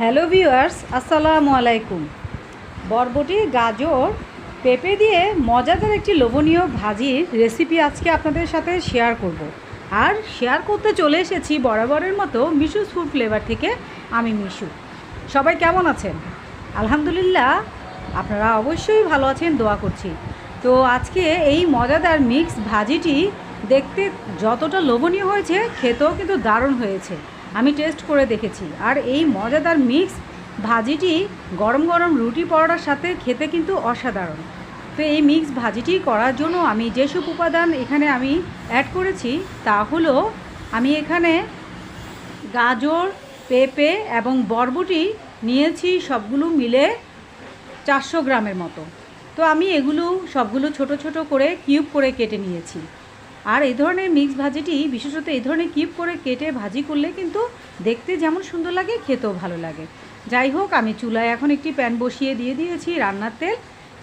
Hello viewers, আসসালামু আলাইকুম। বরবটি, গাজর, পেঁপে দিয়ে মজাদার একটি লোভনীয় ভাজির রেসিপি আজকে আপনাদের সাথে শেয়ার করব। আর শেয়ার করতে চলে এসেছি বরাবরের মতো মিশুস ফুড ফ্লেভার থেকে, আমি মিশু। সবাই কেমন আছেন? আলহামদুলিল্লাহ, আপনারা অবশ্যই ভালো আছেন, দোয়া করছি। তো আজকে এই মজাদার মিক্স ভাজিটি দেখতে যতটা লোভনীয় হয়েছে, খেতেও কিন্তু দারুণ হয়েছে। আমি টেস্ট করে দেখেছি। আর এই মজাদার মিক্স ভাজিটি গরম গরম রুটি পরোটার সাথে খেতে কিন্তু অসাধারণ। তো এই মিক্স ভাজিটি করার জন্য আমি যেসব উপাদান এখানে আমি অ্যাড করেছি, তা হলো আমি এখানে গাজর, পেঁপে এবং বরবটি নিয়েছি সবগুলো মিলে চারশো গ্রামের মতো। তো আমি এগুলো সবগুলো ছোট ছোট করে কিউব করে কেটে নিয়েছি। আর এই ধরনের মিক্স ভাজিটি বিশেষত এই ধরনের কিপ করে কেটে ভাজি করলে কিন্তু দেখতে যেমন সুন্দর লাগে, খেতেও ভালো লাগে। যাই হোক, আমি চুলায় এখন একটি প্যান বসিয়ে দিয়ে দিয়েছি রান্নার তেল।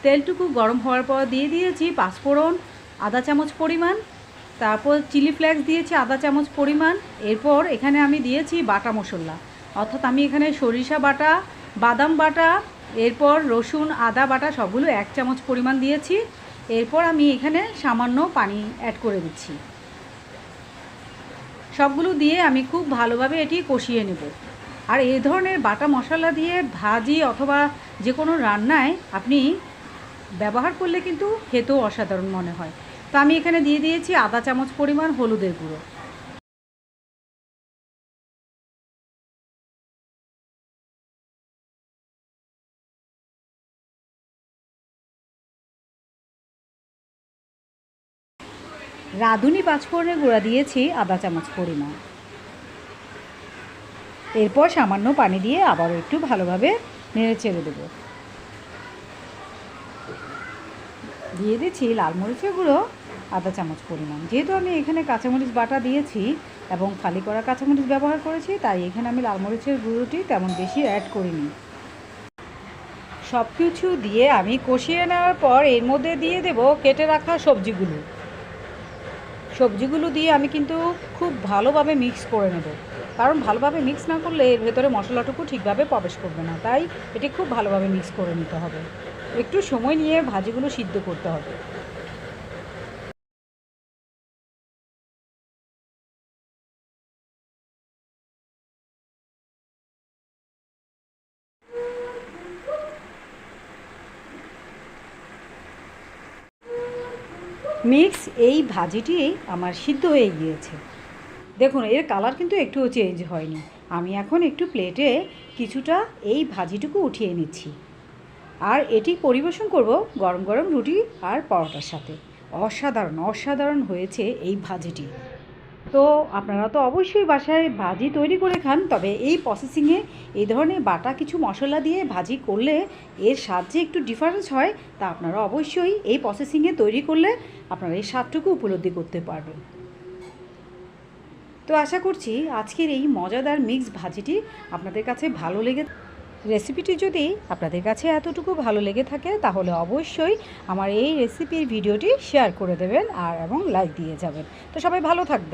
তেলটুকু গরম হওয়ার পর দিয়ে দিয়েছি পাঁচফোড়ন, আধা চামচ পরিমাণ। তারপর চিলি ফ্লেক্স দিয়েছি আধা চামচ পরিমাণ। এরপর এখানে আমি দিয়েছি বাটা মশলা। অর্থাৎ আমি এখানে সরিষা বাটা, বাদাম বাটা, এরপর রসুন, আদা বাটা সবগুলো এক চামচ পরিমাণ দিয়েছি। এরপর আমি এখানে সামান্য পানি অ্যাড করে দিচ্ছি। সবগুলো দিয়ে আমি খুব ভালোভাবে এটি কষিয়ে নেব। আর এই ধরনের বাটা মশলা দিয়ে ভাজি অথবা যে কোনো রান্নায় আপনি ব্যবহার করলে কিন্তু খেতেও অসাধারণ মনে হয়। তো আমি এখানে দিয়ে দিয়েছি আধা চামচ পরিমাণ হলুদের গুঁড়ো। রাঁধুনি পাঁচফোড়নের গুঁড়া দিয়েছি আধা চামচ পরিমাণ। এরপর সামান্য পানি দিয়ে আবারও একটু ভালোভাবে নেড়ে চেড়ে দেবো। দিয়ে দিচ্ছি লাল মরিচের গুঁড়ো আধা চামচ পরিমাণ। যেহেতু আমি এখানে কাঁচামরিচ বাটা দিয়েছি এবং ফালি করা কাঁচামরিচ ব্যবহার করেছি, তাই এখানে আমি লাল মরিচের গুঁড়োটি তেমন বেশি অ্যাড করিনি। সব কিছু দিয়ে আমি কষিয়ে নেওয়ার পর এর মধ্যে দিয়ে দেব কেটে রাখা সবজিগুলো। সবজিগুলো দিয়ে আমি কিন্তু খুব ভালোভাবে মিক্স করে নেব। কারণ ভালোভাবে মিক্স না করলে এর ভেতরে মশলাটুকু ঠিকভাবে প্রবেশ করবে না। তাই এটি খুব ভালোভাবে মিক্স করে নিতে হবে। একটু সময় নিয়ে ভাজিগুলো সিদ্ধ করতে হবে। মিক্স এই ভাজিটি আমার সিদ্ধ হয়ে গিয়েছে। দেখুন, এর কালার কিন্তু একটুও চেঞ্জ হয়নি। আমি এখন একটু প্লেটে কিছুটা এই ভাজিটুকু উঠিয়ে নিচ্ছি। আর এটি পরিবেশন করব গরম গরম রুটি আর পরোটার সাথে। অসাধারণ অসাধারণ হয়েছে এই ভাজিটি। তো আপনারা তো অবশ্যই বাসায় ভাজি তৈরি করে খান, তবে এই প্রসেসিংয়ে এই ধরনের বাটা কিছু মশলা দিয়ে ভাজি করলে এর স্বাদ যে একটু ডিফারেন্স হয়, তা আপনারা অবশ্যই এই প্রসেসিংয়ে তৈরি করলে আপনারা এই স্বাদটুকু উপলব্ধি করতে পারবেন। তো আশা করছি আজকের এই মজাদার মিক্স ভাজিটি আপনাদের কাছে ভালো লেগে রেসিপিটি যদি আপনাদের কাছে এতটুকু ভালো লেগে থাকে, তাহলে অবশ্যই আমার এই রেসিপির ভিডিওটি শেয়ার করে দেবেন আর এবং লাইক দিয়ে যাবেন। তো সবাই ভালো থাকবেন।